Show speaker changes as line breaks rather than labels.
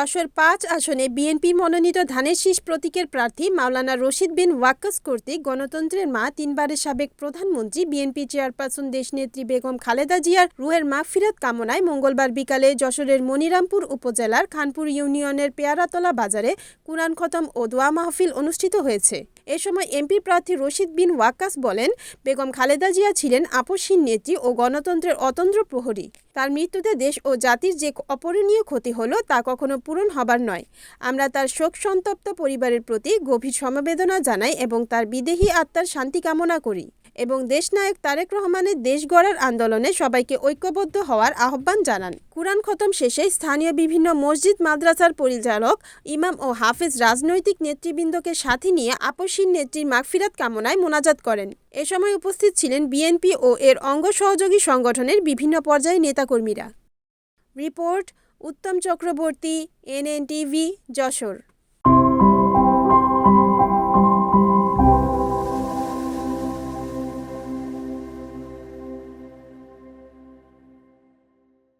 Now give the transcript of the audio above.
যশোর পাঁচ আসনে বিএনপি মনোনীত ধানের শীষ প্রতীকের প্রার্থী মাওলানা রশিদ বিন ওয়াক্কাস কর্তৃক গণতন্ত্রের মা তিনবারের সাবেক প্রধানমন্ত্রী, বিএনপি চেয়ারপারসন দেশনেত্রী বেগম খালেদা জিয়ার রুহের মাগফিরাত কামনায় মঙ্গলবার বিকালে যশোরের মনিরামপুর উপজেলার খানপুর ইউনিয়নের পেয়ারাতলা বাজারে কুরআন খতম ও দোয়া মাহফিল অনুষ্ঠিত হয়েছে। এ সময় এমপি প্রার্থী রশিদ বিন ওয়াক্কাস বলেন, বেগম খালেদা জিয়া ছিলেন আপসহীন নেত্রী ও গণতন্ত্রের অতন্ত্র প্রহরী। তার মৃত্যুতে দেশ ও জাতির যে অপরণীয় ক্ষতি হলো তা কখনো পূরণ হবার নয়। আমরা তার শোক সন্তপ্ত পরিবারের প্রতি গভীর সমবেদনা জানাই এবং তার বিদেহী আত্মার শান্তি কামনা করি এবং দেশনায়ক তারেক রহমানের দেশ গড়ার আন্দোলনে সবাইকে ঐক্যবদ্ধ হওয়ার আহ্বান জানান। কুরআন খতম শেষে স্থানীয় বিভিন্ন মসজিদ, মাদ্রাসার পরিচালক, ইমাম ও হাফেজ রাজনৈতিক নেতৃবৃন্দকে সাথে নিয়ে আপসীন নেত্রীর মাগফিরাত কামনায় মোনাজাত করেন। এ সময় উপস্থিত ছিলেন বিএনপি ও এর অঙ্গ সহযোগী সংগঠনের বিভিন্ন পর্যায়ের নেতাকর্মীরা। Report Uttam Chakraborty NNTV Jessore.